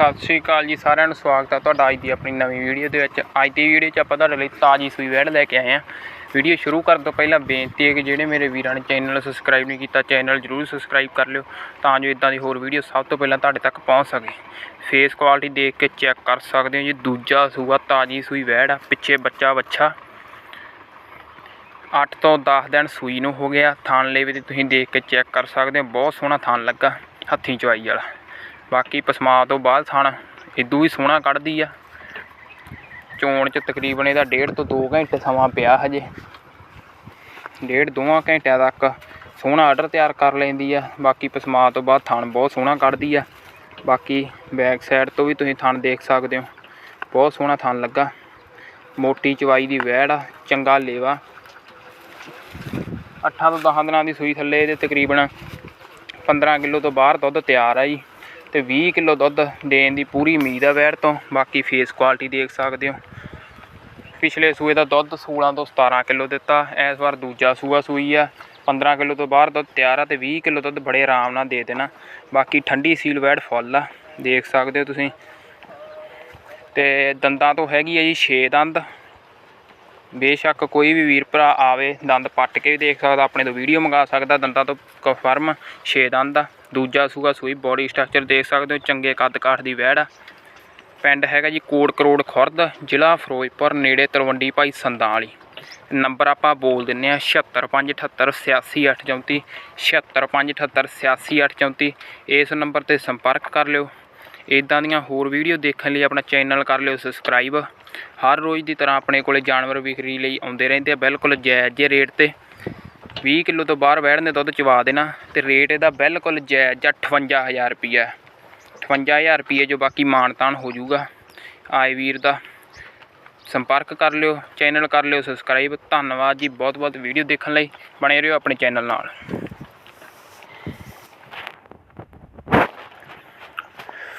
ਸਤਿ ਸ਼੍ਰੀ ਅਕਾਲ ਜੀ ਸਾਰਿਆਂ ਨੂੰ, ਸਵਾਗਤ ਹੈ ਤੁਹਾਡਾ ਅੱਜ ਦੀ ਆਪਣੀ ਨਵੀਂ ਵੀਡੀਓ ਦੇ ਵਿੱਚ। ਅੱਜ ਦੀ ਵੀਡੀਓ 'ਚ ਆਪਾਂ ਤੁਹਾਡੇ ਲਈ ਤਾਜ਼ੀ ਸੂਈ ਵੈੜ ਲੈ ਕੇ ਆਏ ਹਾਂ। ਵੀਡੀਓ ਸ਼ੁਰੂ ਕਰਨ ਤੋਂ ਪਹਿਲਾਂ ਬੇਨਤੀ ਹੈ ਕਿ ਜਿਹੜੇ ਮੇਰੇ ਵੀਰਾਂ ਨੇ ਚੈਨਲ ਸਬਸਕ੍ਰਾਈਬ ਨਹੀਂ ਕੀਤਾ, ਚੈਨਲ ਜਰੂਰ ਸਬਸਕ੍ਰਾਈਬ ਕਰ ਲਿਓ ਤਾਂ ਜੋ ਇਦਾਂ ਦੀ ਹੋਰ ਵੀਡੀਓ ਸਭ ਤੋਂ ਪਹਿਲਾਂ ਤੁਹਾਡੇ ਤੱਕ ਪਹੁੰਚ ਸਕੇ। ਫੇਸ ਕੁਆਲਿਟੀ ਦੇਖ ਕੇ ਚੈੱਕ ਕਰ ਸਕਦੇ ਹੋ ਜੀ, ਦੂਜਾ ਸੂਆ ਤਾਜ਼ੀ ਸੂਈ ਵੈੜ ਆ, ਪਿੱਛੇ ਬੱਚਾ ਬੱਚਾ 8 ਤੋਂ 10 ਦਿਨ ਸੂਈ ਨੂੰ ਹੋ ਗਿਆ ਥਣ ਲੇਵੇ ਤੇ ਤੁਸੀਂ ਦੇਖ ਕੇ ਚੈੱਕ ਕਰ ਸਕਦੇ ਹੋ, ਬਹੁਤ ਸੋਹਣਾ ਥਣ ਲੱਗਾ, ਹੱਥੀਂ ਚਵਾਈ ਵਾਲਾ। ਬਾਕੀ ਪਸਮਾ ਤੋਂ ਬਾਅਦ ਥਣ ਇਦੂ ਵੀ ਸੋਹਣਾ ਕੱਢਦੀ ਆ। ਚੋਣ ਚ ਤਕਰੀਬਨ ਇਹਦਾ ਡੇਢ ਤੋਂ 2 ਘੰਟੇ ਸਮਾਂ ਪਿਆ ਹਜੇ। ਡੇਢ ਦੋਵਾਂ ਘੰਟਿਆਂ ਤੱਕ ਸੋਹਣਾ ਆਰਡਰ ਤਿਆਰ ਕਰ ਲੈਂਦੀ ਆ। ਬਾਕੀ ਪਸਮਾ ਤੋਂ ਬਾਅਦ ਥਣ ਬਹੁਤ ਸੋਹਣਾ ਕੱਢਦੀ ਆ। ਬਾਕੀ ਬੈਕ ਸਾਈਡ ਤੋਂ ਵੀ ਤੁਸੀਂ ਥਣ ਦੇਖ ਸਕਦੇ ਹੋ। ਬਹੁਤ ਸੋਹਣਾ ਥਣ ਲੱਗਾ। ਮੋਟੀ ਚਵਾਈ ਦੀ ਵਹਿੜ ਆ, ਚੰਗਾ ਲੇਵਾ। 8 ਤੋਂ 10 ਦਿਨਾਂ ਦੀ ਸੂਈ ਥੱਲੇ ਇਹਦੇ ਤਕਰੀਬਨ 15 ਕਿਲੋ ਤੋਂ ਬਾਹਰ ਦੁੱਧ ਤਿਆਰ ਆ ਜੀ। ਤੇ 20 ਕਿਲੋ ਦੁੱਧ ਦੇਣ ਦੀ ਪੂਰੀ ਉਮੀਦ ਆ ਵੈੜ ਤੋਂ। ਬਾਕੀ ਫੇਸ ਕੁਆਲਿਟੀ ਦੇਖ ਸਕਦੇ ਹੋ। ਪਿਛਲੇ ਸੂਏ ਦਾ ਦੁੱਧ 16 ਤੋਂ 17 ਕਿਲੋ ਦਿੱਤਾ। ਇਸ ਵਾਰ ਦੂਜਾ ਸੂਆ ਸੂਈ ਆ। 15 ਕਿਲੋ ਤੋਂ ਬਾਹਰ ਦੁੱਧ ਤਿਆਰ ਆ ਤੇ 20 ਕਿਲੋ ਦੁੱਧ ਬੜੇ ਆਰਾਮ ਨਾਲ ਦੇ ਦੇਣਾ। ਬਾਕੀ ਠੰਡੀ ਸੀਲ ਵੈੜ ਫੁੱਲ ਆ। ਦੇਖ ਸਕਦੇ ਹੋ ਤੁਸੀਂ। ਤੇ ਦੰਦਾਂ ਤੋਂ ਹੈਗੀ ਆ ਜੀ 6 ਦੰਦ। ਬੇਸ਼ੱਕ ਕੋਈ ਵੀ ਵੀਰ ਭਰਾ ਆਵੇ, ਦੰਦ ਪੱਟ ਕੇ ਵੀ ਦੇਖ ਸਕਦਾ, ਆਪਣੇ ਤੋਂ ਵੀਡੀਓ ਮੰਗਾ ਸਕਦਾ, ਦੰਦਾਂ ਤੋਂ ਕਨਫਰਮ 6 ਦੰਦ ਆ। ਦੂਜਾ ਸੂਗਾ ਸੂਈ ਬੋਡੀ ਸਟਰਕਚਰ ਦੇਖ ਸਕਦੇ ਹੋ, ਚੰਗੇ ਕੱਦ ਕਾਠ ਦੀ ਵਹਿੜ ਆ। ਪਿੰਡ ਹੈਗਾ ਜੀ ਕੋਟ ਕਰੋੜ ਖੁਰਦ, ਜ਼ਿਲ੍ਹਾ ਫਿਰੋਜ਼ਪੁਰ, ਨੇੜੇ ਤਲਵੰਡੀ ਭਾਈ ਸੰਦਾਂ ਵਾਲੀ ਨੰਬਰ ਆਪਾਂ ਬੋਲ ਦਿੰਨੇ ਆ 7657886834 7657886834 ਇਸ ਨੰਬਰ ਤੇ ਸੰਪਰਕ ਕਰ ਲਿਓ। ਇਦਾਂ ਦੀਆਂ ਹੋਰ ਵੀਡੀਓ ਦੇਖਣ ਲਈ ਆਪਣਾ ਚੈਨਲ ਕਰ ਲਿਓ ਸਬਸਕ੍ਰਾਈਬ ਹਰ ਰੋਜ਼ ਦੀ ਤਰ੍ਹਾਂ ਆਪਣੇ ਕੋਲੇ ਜਾਨਵਰ ਵਿਕਰੀ ਲਈ ਆਉਂਦੇ ਰਹਿੰਦੇ ਆ, ਬਿਲਕੁਲ ਜਾਇਜ਼ ਜੇ ਰੇਟ ਤੇ 20 ਕਿਲੋ ਤੋਂ ਬਾਹਰ ਵੈੜ ਨੇ ਦੁੱਧ ਚਵਾ ਦੇਣਾ ਤੇ ਰੇਟ ਇਹਦਾ ਬਿਲਕੁਲ ਜਾਇਜ਼ ਆ 58000 ਰੁਪਿਆ 58000 ਰੁਪਈਏ ਜੋ ਬਾਕੀ ਮਾਨਤਾਨ ਹੋ ਜਾਊਗਾ। ਆਏ ਵੀਰ ਦਾ ਸੰਪਰਕ ਕਰ ਲਿਓ, ਚੈਨਲ ਕਰ ਲਿਓ ਸਬਸਕ੍ਰਾਈਬ ਧੰਨਵਾਦ ਜੀ ਬਹੁਤ ਬਹੁਤ ਵੀਡੀਓ ਦੇਖਣ ਲਈ। ਬਣੇ ਰਹੋ ਆਪਣੇ ਚੈਨਲ ਨਾਲ।